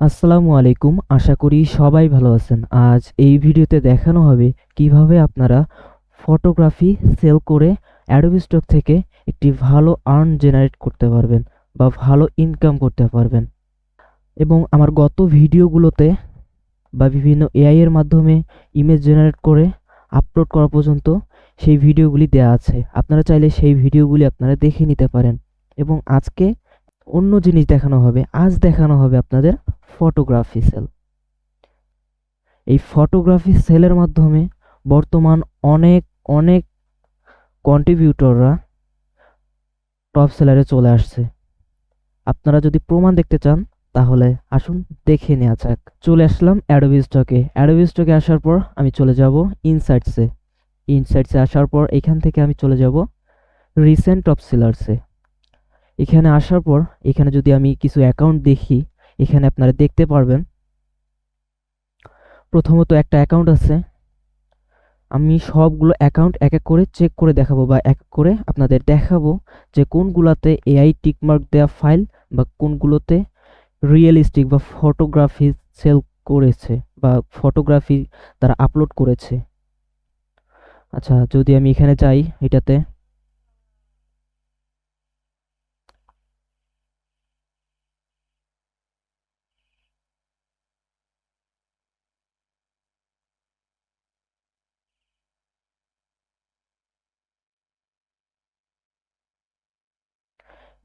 আসসালামু আলাইকুম। আশা করি সবাই ভালো আছেন। আজ এই ভিডিওতে দেখানো হবে কীভাবে আপনারা ফটোগ্রাফি সেল করে অ্যাডোবি স্টক থেকে একটি ভালো আর্ন জেনারেট করতে পারবেন বা ভালো ইনকাম করতে পারবেন। এবং আমার গত ভিডিওগুলোতে বা বিভিন্ন এআইয়ের মাধ্যমে ইমেজ জেনারেট করে আপলোড করা পর্যন্ত সেই ভিডিওগুলি দেওয়া আছে। আপনারা চাইলে সেই ভিডিওগুলি আপনারা দেখে নিতে পারেন। এবং আজকে অন্য জিনিস দেখানো হবে, আজ দেখানো হবে আপনাদের ফটোগ্রাফি সেল এই ফটোগ্রাফি সেলের মাধ্যমে বর্তমান অনেক অনেক কন্ট্রিবিউটররা টপ সেলারে চলে আসছে। আপনারা যদি প্রমাণ দেখতে চান, তাহলে আসুন দেখে নেওয়া যাক। চলে আসলাম অ্যাডোবি স্টকে অ্যাডোবি স্টকে আসার পর আমি চলে যাব ইনসাইটসে ইনসাইটসে আসার পর এখান থেকে আমি চলে যাব রিসেন্ট টপ সেলার্সে এখানে আসার পর, এখানে যদি আমি কিছু অ্যাকাউন্ট দেখি, এখানে আপনারা দেখতে পারবেন। প্রথমত একটা অ্যাকাউন্ট আছে। আমি সবগুলো অ্যাকাউন্ট এক এক করে চেক করে দেখাবো বা এক করে আপনাদের দেখাবো যে কোনগুলোতে এআই টিকমার্ক দেওয়া ফাইল বা কোনগুলোতে রিয়েলিস্টিক বা ফটোগ্রাফি সেল করেছে বা ফটোগ্রাফি তারা আপলোড করেছে। আচ্ছা যদি আমি এখানে যাই এটাতে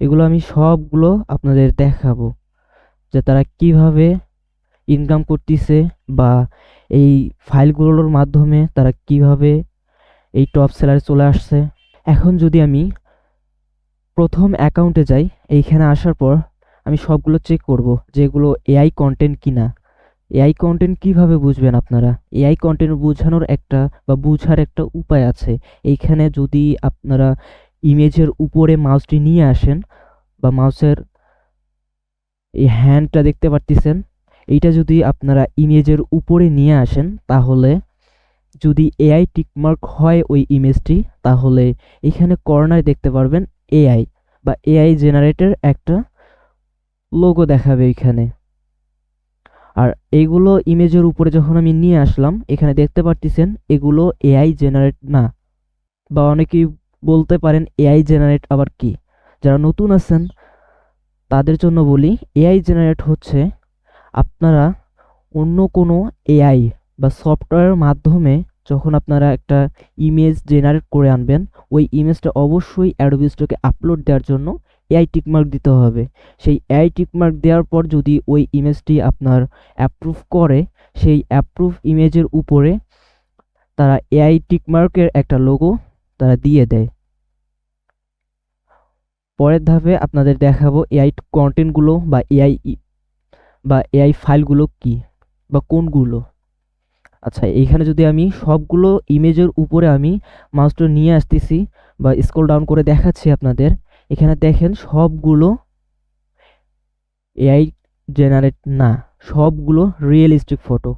এগুলো আমি সবগুলো আপনাদের দেখাবো যে তারা কীভাবে ইনকাম করতেছে বা এই ফাইলগুলোর মাধ্যমে তারা কীভাবে এই টপ সেলারে চলে আসছে। এখন যদি আমি প্রথম অ্যাকাউন্টে যাই, এইখানে আসার পর আমি সবগুলো চেক করব যে এগুলো এআই কন্টেন্ট কিনা। এআই কন্টেন্ট কীভাবে বুঝবেন আপনারা? এআই কন্টেন্ট বোঝানোর একটা বা বুঝার একটা উপায় আছে। এইখানে যদি আপনারা ইমেজের উপরে মাউসটি নিয়ে আসেন বা মাউসের এই হ্যান্ডটা দেখতে পারতেছেন, এইটা যদি আপনারা ইমেজের উপরে নিয়ে আসেন, তাহলে যদি এআই টিকমার্ক হয় ওই ইমেজটি, তাহলে এখানে কর্নারে দেখতে পারবেন এআই বা এআই জেনারেটের একটা লোগো দেখাবে এখানে। আর এইগুলো ইমেজের উপরে যখন আমি নিয়ে আসলাম, এখানে দেখতে পারতেছেন এগুলো এআই জেনারেট না, বা অনেকেই বলতে পারেন এআই জেনারেট আবার কি। যারা নতুন আছেন, তাদের জন্য বলি এআই জেনারেট হচ্ছে আপনারা অন্য কোনো এআই বা সফটওয়্যারের মাধ্যমে যখন আপনারা একটা ইমেজ জেনারেট করে আনবেন, ওই ইমেজটা অবশ্যই অ্যাডোবি স্টকে আপলোড দেওয়ার জন্য এআই টিকমার্ক দিতে হবে। সেই এআই টিকমার্ক দেওয়ার পর যদি ওই ইমেজটি আপনার অ্যাপ্রুভ করে, সেই অ্যাপ্রুভ ইমেজের উপরে তারা এআই টিকমার্কের একটা লোগো তারা দিয়ে দেয়। পরের ধাপে আপনাদের দেখাবো এআই কন্টেন্টগুলো বা এআই বা এআই ফাইলগুলো কি, বা কোনগুলো। আচ্ছা এইখানে যদি আমি সবগুলো ইমেজের উপরে আমি মাউসটা নিয়ে আসতেছি বা স্ক্রল ডাউন করে দেখাচ্ছি আপনাদের, এখানে দেখেন সবগুলো এআই জেনারেট না, সবগুলো রিয়েলিস্টিক ফটো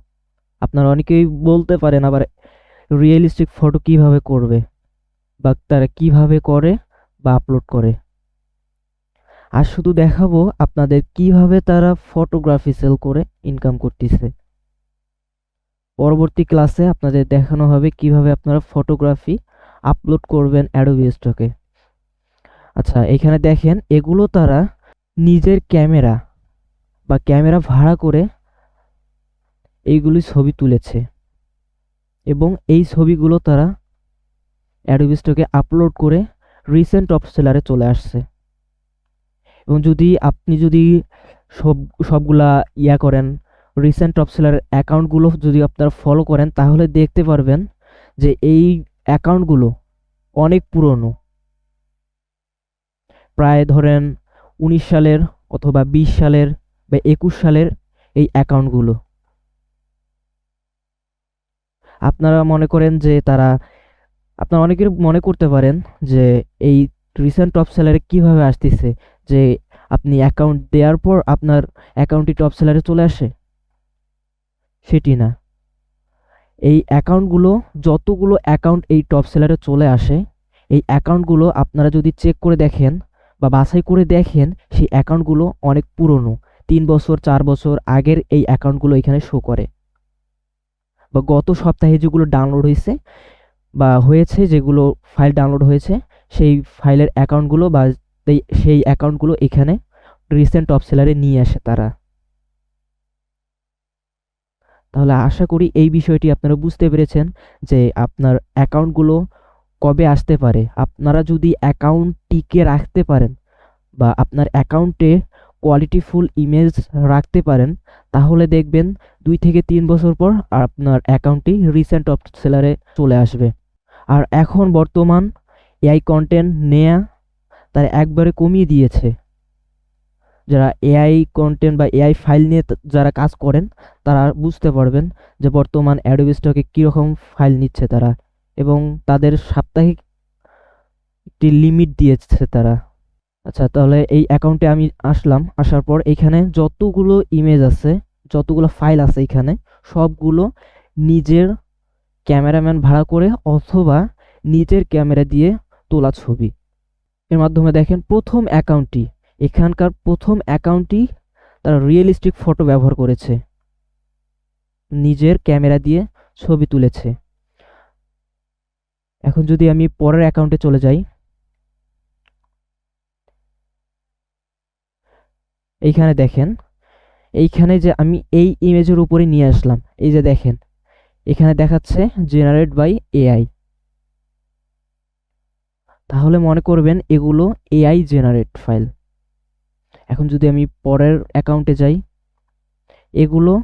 আপনারা অনেকেই বলতে পারেন আবার রিয়েলিস্টিক ফটো কীভাবে করবে, বা তারা কীভাবে করে বা আপলোড করে। আর শুধু দেখাবো আপনাদের কীভাবে তারা ফটোগ্রাফি সেল করে ইনকাম করতেছে। পরবর্তী ক্লাসে আপনাদের দেখানো হবে কীভাবে আপনারা ফটোগ্রাফি আপলোড করবেন অ্যাডোবি স্টকে আচ্ছা এখানে দেখেন, এগুলো তারা নিজের ক্যামেরা বা ক্যামেরা ভাড়া করে এইগুলি ছবি তুলেছে এবং এই ছবিগুলো তারা অ্যাডোবি স্টকে আপলোড করে রিসেন্ট টপ সেলারে চলে আসছে। এবং যদি আপনি যদি সব, সবগুলা ইয়া করেন রিসেন্ট টপ সেলার অ্যাকাউন্টগুলো যদি আপনারা ফলো করেন, তাহলে দেখতে পারবেন যে এই অ্যাকাউন্টগুলো অনেক পুরনো। প্রায় ধরেন উনিশ সালের অথবা বিশ সালের বা একুশ সালের এই অ্যাকাউন্টগুলো আপনারা মনে করেন যে তারা, আপনারা অনেকের মনে করতে পারেন যে এই রিসেন্ট টপ সেলারে কীভাবে আসতেছে যে আপনি অ্যাকাউন্ট দেওয়ার পর আপনার অ্যাকাউন্টটি টপ সেলারে চলে আসে? সেটি না। এই অ্যাকাউন্টগুলো যতগুলো অ্যাকাউন্ট এই টপ সেলারে চলে আসে, এই অ্যাকাউন্টগুলো আপনারা যদি চেক করে দেখেন বা বাছাই করে দেখেন, সেই অ্যাকাউন্টগুলো অনেক পুরনো। তিন বছর, চার বছর আগের এই অ্যাকাউন্টগুলো এখানে শো করে। বা গত সপ্তাহে যেগুলো ডাউনলোড হয়েছে বা হয়েছে, যেগুলো ফাইল ডাউনলোড হয়েছে, সেই ফাইলের অ্যাকাউন্টগুলো বা এই- সেই অ্যাকাউন্টগুলো এখানে রিসেন্ট টপ সেলারে নিয়ে আসে তারা। তাহলে আশা করি এই বিষয়টি আপনারা বুঝতে পেরেছেন যে আপনার অ্যাকাউন্টগুলো কবে আসতে পারে। আপনারা যদি অ্যাকাউন্ট টিকে রাখতে পারেন বা আপনার অ্যাকাউন্টে কোয়ালিটিফুল ইমেজ রাখতে পারেন, তাহলে দেখবেন দুই থেকে তিন বছর পর আপনার অ্যাকাউন্টটি রিসেন্ট টপ সেলারে চলে আসবে। আর এখন বর্তমান এআই কন্টেন্ট নেয়া তারা একবারে কমিয়ে দিয়েছে। যারা এআই কন্টেন্ট বা এআই ফাইল নিয়ে যারা কাজ করেন, তারা বুঝতে পারবেন যে বর্তমান অ্যাডোবি স্টকে কীরকম ফাইল নিচ্ছে তারা এবং তাদের সাপ্তাহিক একটি লিমিট দিয়েছে তারা। আচ্ছা তাহলে এই অ্যাকাউন্টে আমি আসলাম। আসার পর এখানে যতগুলো ইমেজ আছে, যতগুলো ফাইল আছে এখানে, সবগুলো নিজের ক্যামেরাম্যান ভাড়া করে অথবা নিজের ক্যামেরা দিয়ে তোলা ছবি। এর মাধ্যমে দেখেন প্রথম অ্যাকাউন্টটি। এখানকার প্রথম অ্যাকাউন্টটি তারা রিয়েলিস্টিক ফটো ব্যবহার করেছে। নিজের ক্যামেরা দিয়ে ছবি তুলেছে। এখন যদি আমি পরের অ্যাকাউন্টে চলে যাই, এইখানে দেখেন, এইখানে যে আমি এই ইমেজের উপরে নিয়ে আসলাম, এই যে দেখেন, এখানে দেখাচ্ছে জেনারেট বাই এআই তাহলে মনে করবেন এগুলো এআই জেনারেট ফাইল এখন যদি আমি পরের অ্যাকাউন্টে যাই, এগুলো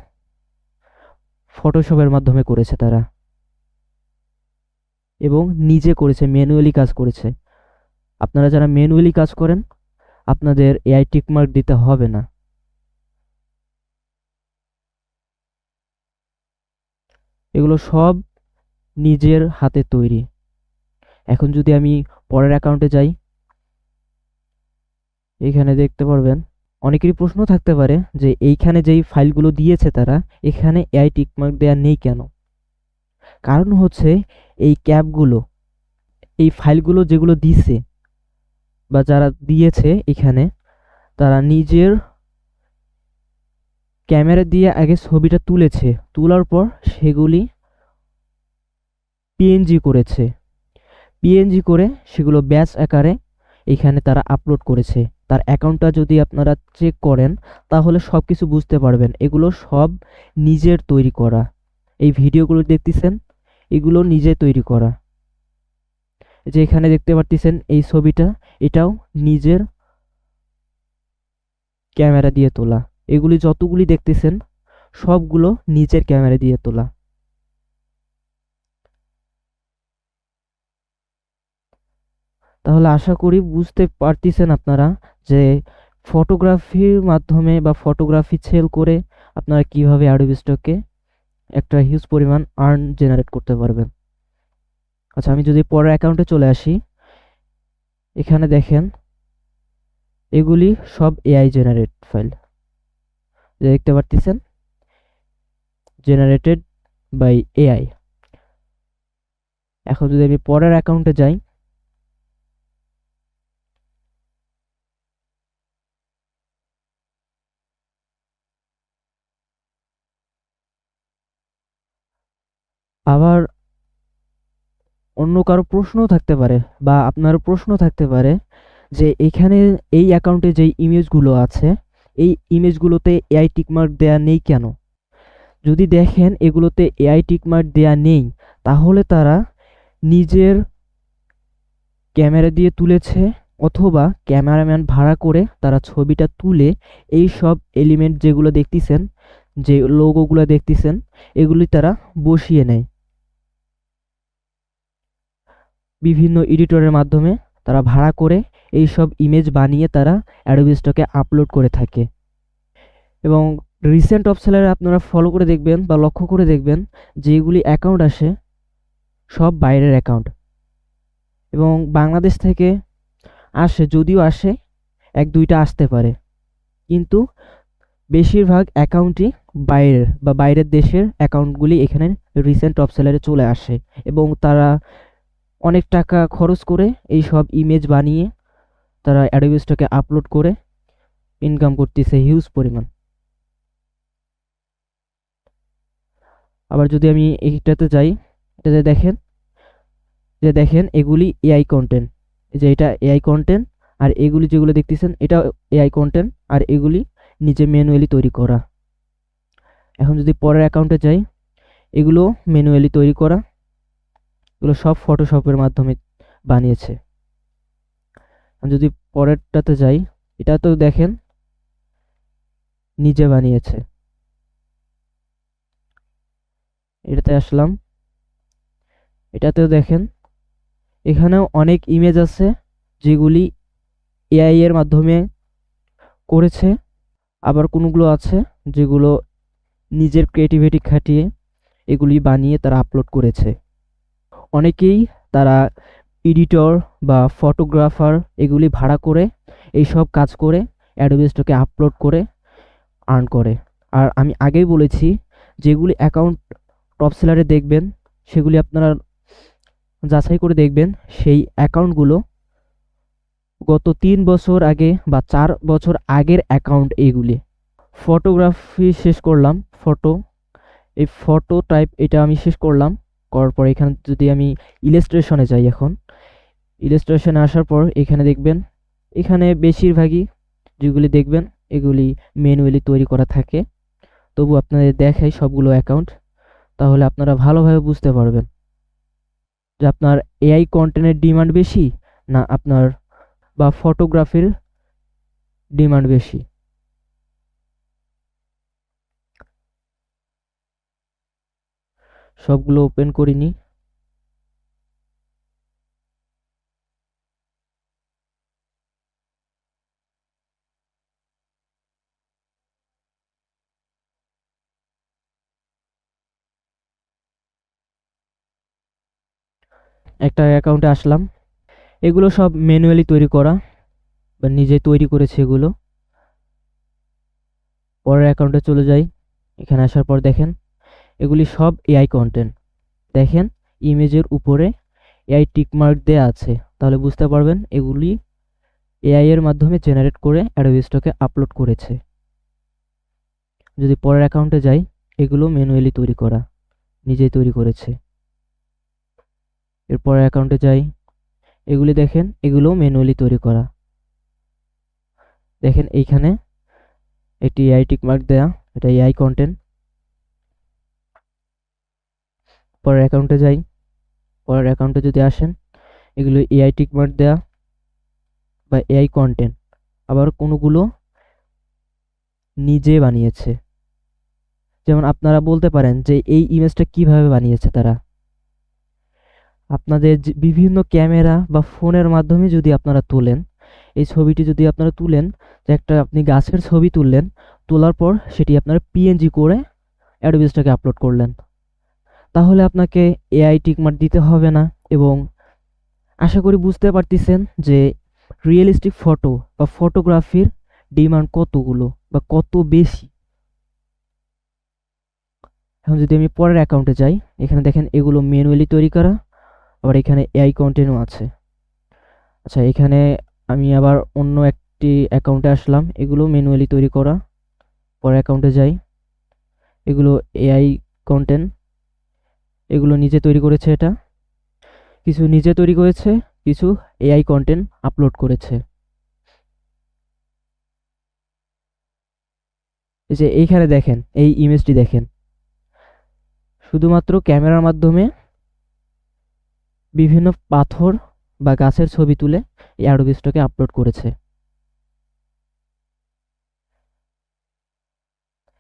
ফটোশপের মাধ্যমে করেছে তারা। এবং নিজে করেছে ম্যানুয়ালি কাজ করেছে। আপনারা যারা ম্যানুয়ালি কাজ করেন, আপনাদের এআই টিকমার্ক দিতে হবে না। এগুলো সব নিজের হাতে তৈরি। এখন যদি আমি পরের অ্যাকাউন্টে যাই, এখানে দেখতে পারবেন অনেকেরই প্রশ্ন থাকতে পারে যে এইখানে যেই ফাইলগুলো দিয়েছে তারা, এখানে এআই টিকমার্ক দেওয়া নেই কেন? কারণ হচ্ছে এই ক্যাবগুলো এই ফাইলগুলো যেগুলো দিছে বা যারা দিয়েছে এখানে, তারা নিজের ক্যামেরা দিয়ে আগে ছবিটা তুলেছে। তোলার পর সেগুলি পিএনজি করেছে। পিএনজি করে সেগুলো ব্যাচ আকারে এখানে তারা আপলোড করেছে। তার অ্যাকাউন্টটা যদি আপনারা চেক করেন, তাহলে সব কিছু বুঝতে পারবেন। এগুলো সব নিজের তৈরি করা। এই ভিডিওগুলো দেখতেছেন, এগুলো নিজে তৈরি করা। যে এখানে দেখতে পারতেছেন এই ছবিটা, এটাও নিজের ক্যামেরা দিয়ে তোলা। এগুলি যতগুলি দেখতেছেন, সবগুলো নিজের ক্যামেরা দিয়ে তোলা। তাহলে আশা করি বুঝতে পারতেছেন আপনারা যে ফটোগ্রাফির মাধ্যমে বা ফটোগ্রাফি সেল করে আপনারা কীভাবে অ্যাডোবি স্টকে একটা হিউজ পরিমাণ আর্ন জেনারেট করতে পারবেন। আচ্ছা আমি যদি পরের অ্যাকাউন্টে চলে আসি, এখানে দেখেন, এগুলি সব এআই জেনারেট ফাইল দেখতে পারতেছেন? জেনারেটেড বাই এআই এখন যদি আমি পরের অ্যাকাউন্টে যাই আবার অন্য কারও প্রশ্নও থাকতে পারে বা আপনার প্রশ্ন থাকতে পারে যে এখানে এই অ্যাকাউন্টে যেই ইমেজগুলো আছে, এই ইমেজগুলোতে এআই টিকমার্ক দেয়া নেই কেন? যদি দেখেন এগুলোতে এআই টিকমার্ক দেয়া নেই, তাহলে তারা নিজের ক্যামেরা দিয়ে তুলেছে অথবা ক্যামেরাম্যান ভাড়া করে তারা ছবিটা তুলে এই সব এলিমেন্ট যেগুলো দেখতেছেন, যে লোগোগুলো দেখতেছেন, এগুলি তারা বসিয়ে নেয়। বিভিন্ন এডিটরের মাধ্যমে তারা ভাড়া করে এই সব ইমেজ বানিয়ে তারা অ্যাডোবি স্টকে আপলোড করে থাকে। এবং রিসেন্ট অপসেলারে আপনারা ফলো করে দেখবেন বা লক্ষ্য করে দেখবেন যেগুলি অ্যাকাউন্ট আসে, সব বাইরের অ্যাকাউন্ট এবং বাংলাদেশ থেকে আসে, যদিও আসে, এক দুইটা আসতে পারে। কিন্তু বেশিরভাগ অ্যাকাউন্টই বাইরের বা বাইরের দেশের অ্যাকাউন্টগুলি এখানে রিসেন্ট অপসেলারে চলে আসে। এবং তারা অনেক টাকা খরচ করে এই সব ইমেজ বানিয়ে তারা অ্যাডোবিসটাকে আপলোড করে ইনকাম করতেছে হিউজ পরিমাণ। আবার যদি আমি এইটাতে যাই, এটাতে দেখেন, যে দেখেন এগুলি এআই কন্টেন্ট যে এটা এআই কন্টেন্ট আর এগুলি যেগুলো দেখতেছেন এটা এআই কন্টেন্ট আর এগুলি নিজে ম্যানুয়ালি তৈরি করা। এখন যদি পরের অ্যাকাউন্টে যাই, এগুলো ম্যানুয়ালি তৈরি করা। এগুলো সব ফটোশপের মাধ্যমে বানিয়েছে। যদি পরেরটাতে যাই, এটা তো দেখেন, নিজে বানিয়েছে। এটাতে আসলাম। এটাতেও দেখেন, এখানেও অনেক ইমেজ আছে যেগুলি এআই এর মাধ্যমে করেছে। আবার কোনোগুলো আছে যেগুলো নিজের ক্রিয়েটিভিটি খাটিয়ে এগুলি বানিয়ে তারা আপলোড করেছে। অনেকেই তারা এডিটর বা ফটোগ্রাফার এগুলি ভাড়া করে এই সব কাজ করে অ্যাডোবি স্টকে আপলোড করে আর্ন করে। আর আমি আগেই বলেছি, যেগুলি অ্যাকাউন্ট টপ সেলারে দেখবেন, সেগুলি আপনারা যাচাই করে দেখবেন। সেই অ্যাকাউন্টগুলো গত তিন বছর আগে বা চার বছর আগের অ্যাকাউন্ট এইগুলি। ফটোগ্রাফি শেষ করলাম, ফটো, এই ফটো টাইপ এটা আমি শেষ করলাম। করার পর এখানে যদি আমি ইলাস্ট্রেশনে যাই এখন ইলাস্ট্রেশনে আসার পর এখানে দেখবেন, এখানে বেশিরভাগই যেগুলি দেখবেন, এগুলি ম্যানুয়ালি তৈরি করা থাকে। তবু আপনাদের দেখাই সবগুলো অ্যাকাউন্ট তাহলে আপনারা ভালোভাবে বুঝতে পারবেন যে আপনার এআই কন্টেন্টের ডিমান্ড বেশি না আপনার বা ফটোগ্রাফির ডিমান্ড বেশি। সবগুলো ওপেন করিনি। একটা অ্যাকাউন্টে আসলাম। এগুলো সব ম্যানুয়ালি তৈরি করা, বা নিজে তৈরি করেছে এগুলো। পরের অ্যাকাউন্টে চলে যাই। এখানে আসার পর দেখেন এগুলি সব এআই কন্টেন্ট দেখেন, ইমেজের উপরে এআই টিকমার্ক দেওয়া আছে। তাহলে বুঝতে পারবেন, এগুলি এআই এর মাধ্যমে জেনারেট করে অ্যাডোবি স্টকে আপলোড করেছে। যদি পরের অ্যাকাউন্টে যাই, এগুলো ম্যানুয়ালি তৈরি করা, নিজেই তৈরি করেছে। এরপর অ্যাকাউন্টে যাই, এগুলি দেখেন, এগুলো ম্যানুয়ালি তৈরি করা। দেখেন, এইখানে একটি এআই টিকমার্ক দেয়া, এটা এআই কন্টেন্ট পরের অ্যাকাউন্টে যাই। পরের অ্যাকাউন্টে যদি আসেন, এগুলো এআই টিকমার্ক দেয়া বা এআই কন্টেন্ট আবার কোনোগুলো নিজে বানিয়েছে। যেমন আপনারা বলতে পারেন যে এই ইমেজটা কীভাবে বানিয়েছে তারা। আপনাদের বিভিন্ন ক্যামেরা বা ফোনের মাধ্যমে যদি আপনারা তোলেন, এই ছবিটি যদি আপনারা তুলেন, যে একটা আপনি গাছের ছবি তুললেন, তোলার পর সেটি আপনারা পিএনজি করে অ্যাডোবিসটাকে আপলোড করলেন। তাহলে আপনাকে এআই টিকমার্ক দিতে হবে না এবং আশা করি বুঝতে পারতেছেন যে রিয়েলিস্টিক ফটো বা ফটোগ্রাফির ডিমান্ড কতগুলো বা কত বেশি। এখন যদি আমি পরের অ্যাকাউন্টে যাই, এখানে দেখেন এগুলো ম্যানুয়ালি তৈরি করা, আবার এখানে এআই কন্টেন্টও আছে। আচ্ছা এখানে আমি আবার অন্য একটি অ্যাকাউন্টে আসলাম, এগুলো ম্যানুয়ালি তৈরি করা। পরের অ্যাকাউন্টে যাই, এগুলো এআই কন্টেন্ট এগুলো নিজে তৈরি করেছে এটা। কিছু নিজে তৈরি করেছে, কিছু এআই কন্টেন্ট আপলোড করেছে। এই যে এইখানে দেখেন, এই ইমেজটি দেখেন। শুধুমাত্র ক্যামেরার মাধ্যমে বিভিন্ন পাথর বা গাছের ছবি তুলে এই অ্যাডোবি স্টকে আপলোড করেছে।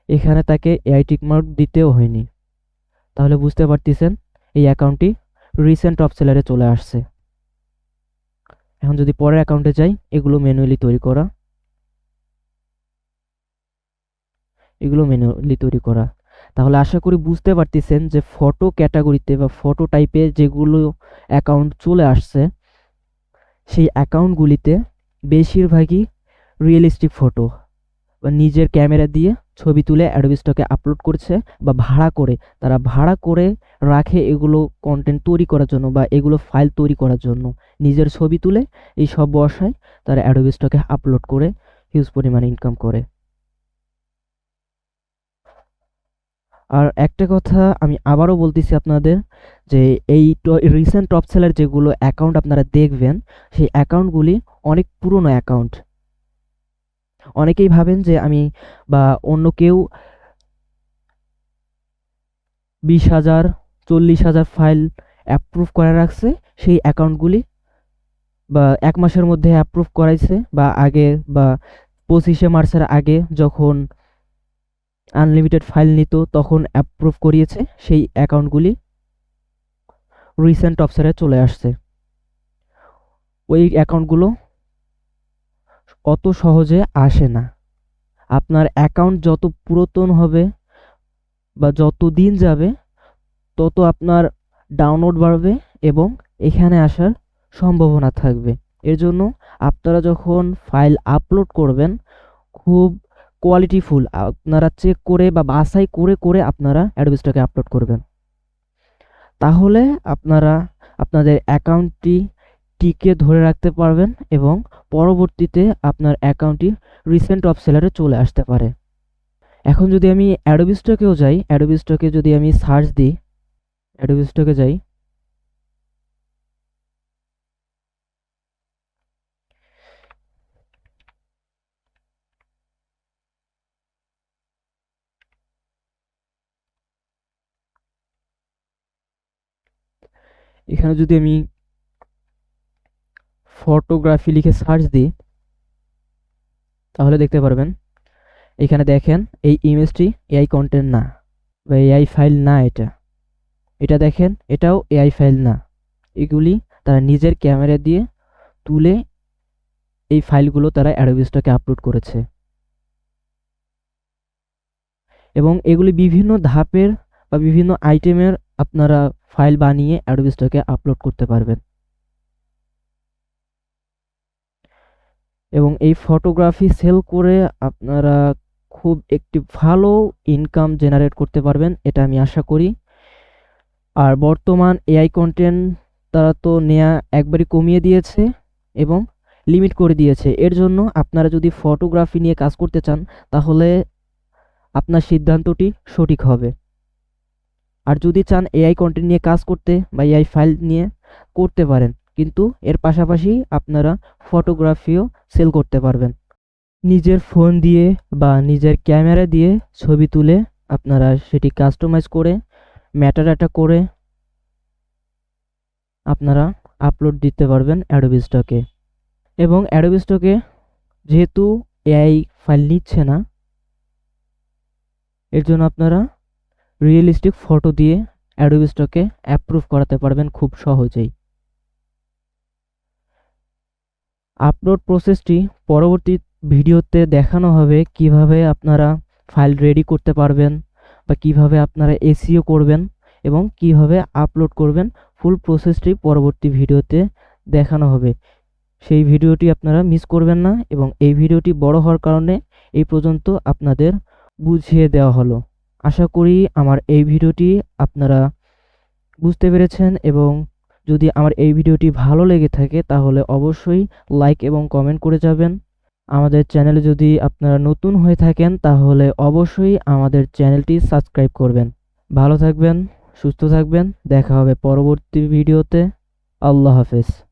এখানে তাকে এআই টিকমার্ক দিতেও হয়নি। তাহলে বুঝতে পারতেছেন, এই অ্যাকাউন্টটি রিসেন্ট টপ সেলারে চলে আসছে। এখন যদি পরের অ্যাকাউন্টে যাই, এগুলো ম্যানুয়ালি তৈরি করা। এগুলো ম্যানুয়ালি তৈরি করা। তাহলে আশা করি বুঝতে পারতেছেন যে ফটো ক্যাটাগরিতে বা ফটো টাইপে যেগুলো অ্যাকাউন্ট চলে আসছে, সেই অ্যাকাউন্টগুলিতে বেশিরভাগই রিয়েলিস্টিক ফটো নিজের ক্যামেরা দিয়ে ছবি তুলে অ্যাডোবি স্টকে আপলোড করছে বা ভাড়া করে। তারা ভাড়া করে রাখে এগুলো কন্টেন্ট তৈরি করার জন্য বা এগুলো ফাইল তৈরি করার জন্য। নিজের ছবি তুলে এই সব বসায় তারা অ্যাডোবি স্টকে আপলোড করে হিউজ পরিমাণে ইনকাম করে। আর একটা কথা আমি আবারও বলতেছি আপনাদের যে এই রিসেন্ট টপ সেলার যেগুলো অ্যাকাউন্ট আপনারা দেখবেন, সেই অ্যাকাউন্টগুলি অনেক পুরনো অ্যাকাউন্ট অনেকেই ভাবেন যে আমি বা অন্য কেউ বিশ হাজার, চল্লিশ হাজার ফাইল অ্যাপ্রুভ করে রাখছে, সেই অ্যাকাউন্টগুলি বা এক মাসের মধ্যে অ্যাপ্রুভ করাইছে বা আগে বা পঁচিশে মার্চের আগে যখন আনলিমিটেড ফাইল নিত তখন অ্যাপ্রুভ করিয়েছে, সেই অ্যাকাউন্টগুলি রিসেন্ট অপসারে চলে আসছে। ওই অ্যাকাউন্টগুলো অত সহজে আসে না। আপনার অ্যাকাউন্ট যত পুরাতন হবে বা যত দিন যাবে, তত আপনার ডাউনলোড বাড়বে এবং এখানে আসার সম্ভাবনা থাকবে। এর জন্য আপনারা যখন ফাইল আপলোড করবেন, খুব কোয়ালিটিফুল আপনারা চেক করে বা বাছাই করে করে আপনারা অ্যাডোবিস্টকে আপলোড করবেন। তাহলে আপনারা, আপনাদের অ্যাকাউন্টটি টিকে ধরে রাখতে পারবেন এবং পরবর্তীতে আপনার অ্যাকাউন্টটি রিসেন্ট অফ সেলারে চলে আসতে পারে। এখন যদি আমি অ্যাডোবি স্টকেও যাই অ্যাডোবি স্টকে যদি আমি সার্চ দিই অ্যাডোবি স্টকে যাই, এখানে যদি আমি ফটোগ্রাফি লিখে সার্চ দিই, তাহলে দেখতে পারবেন। এখানে দেখেন, এই ইমেজটি এআই কন্টেন্ট না, বা এআই ফাইল না এটা। এটা দেখেন, এটাও এআই ফাইল না। এগুলি তারা নিজের ক্যামেরা দিয়ে তুলে এই ফাইলগুলো তারা অ্যাডোবিস্টকে আপলোড করেছে। এবং এগুলি বিভিন্ন ধাপের বা বিভিন্ন আইটেমের আপনারা ফাইল বানিয়ে অ্যাডোবিস্টকে আপলোড করতে পারবেন। এবং এই ফটোগ্রাফি সেল করে আপনারা খুব একটি ভালো ইনকাম জেনারেট করতে পারবেন, এটা আমি আশা করি। আর বর্তমান এআই কন্টেন্ট তারা তো নেয়া একবারই কমিয়ে দিয়েছে এবং লিমিট করে দিয়েছে। এর জন্য আপনারা যদি ফটোগ্রাফি নিয়ে কাজ করতে চান, তাহলে আপনার সিদ্ধান্তটি সঠিক হবে। আর যদি চান এআই কন্টেন্ট নিয়ে কাজ করতে বা এআই ফাইল নিয়ে করতে পারেন কিন্তু এর পাশাপাশি আপনারা ফটোগ্রাফিও সেল করতে পারবেন। নিজের ফোন দিয়ে বা নিজের ক্যামেরা দিয়ে ছবি তুলে আপনারা সেটি কাস্টমাইজ করে ম্যাটাডাটা করে আপনারা আপলোড দিতে পারবেন অ্যাডোবি স্টকে এবং অ্যাডোবি স্টকে যেহেতু এআই ফাইল নিচ্ছে না, এর জন্য আপনারা রিয়েলিস্টিক ফটো দিয়ে অ্যাডোবি স্টকে অ্যাপ্রুভ করাতে পারবেন খুব সহজেই। আপলোড প্রসেসটি পরবর্তী ভিডিওতে দেখানো হবে কীভাবে আপনারা ফাইল রেডি করতে পারবেন বা কীভাবে আপনারা এসিও করবেন এবং কীভাবে আপলোড করবেন ফুল প্রসেসটি পরবর্তী ভিডিওতে দেখানো হবে। সেই ভিডিওটি আপনারা মিস করবেন না এবং এই ভিডিওটি বড় হওয়ার কারণে এই পর্যন্ত আপনাদের বুঝিয়ে দেওয়া হলো। আশা করি আমার এই ভিডিওটি আপনারা বুঝতে পেরেছেন এবং যদি আমার এই ভিডিওটি ভালো লেগে থাকে, তাহলে অবশ্যই লাইক এবং কমেন্ট করে যাবেন। আমাদের চ্যানেলে যদি আপনারা নতুন হয়ে থাকেন, তাহলে অবশ্যই আমাদের চ্যানেলটি সাবস্ক্রাইব করবেন। ভালো থাকবেন, সুস্থ থাকবেন, দেখা হবে পরবর্তী ভিডিওতে। আল্লাহ হাফেজ।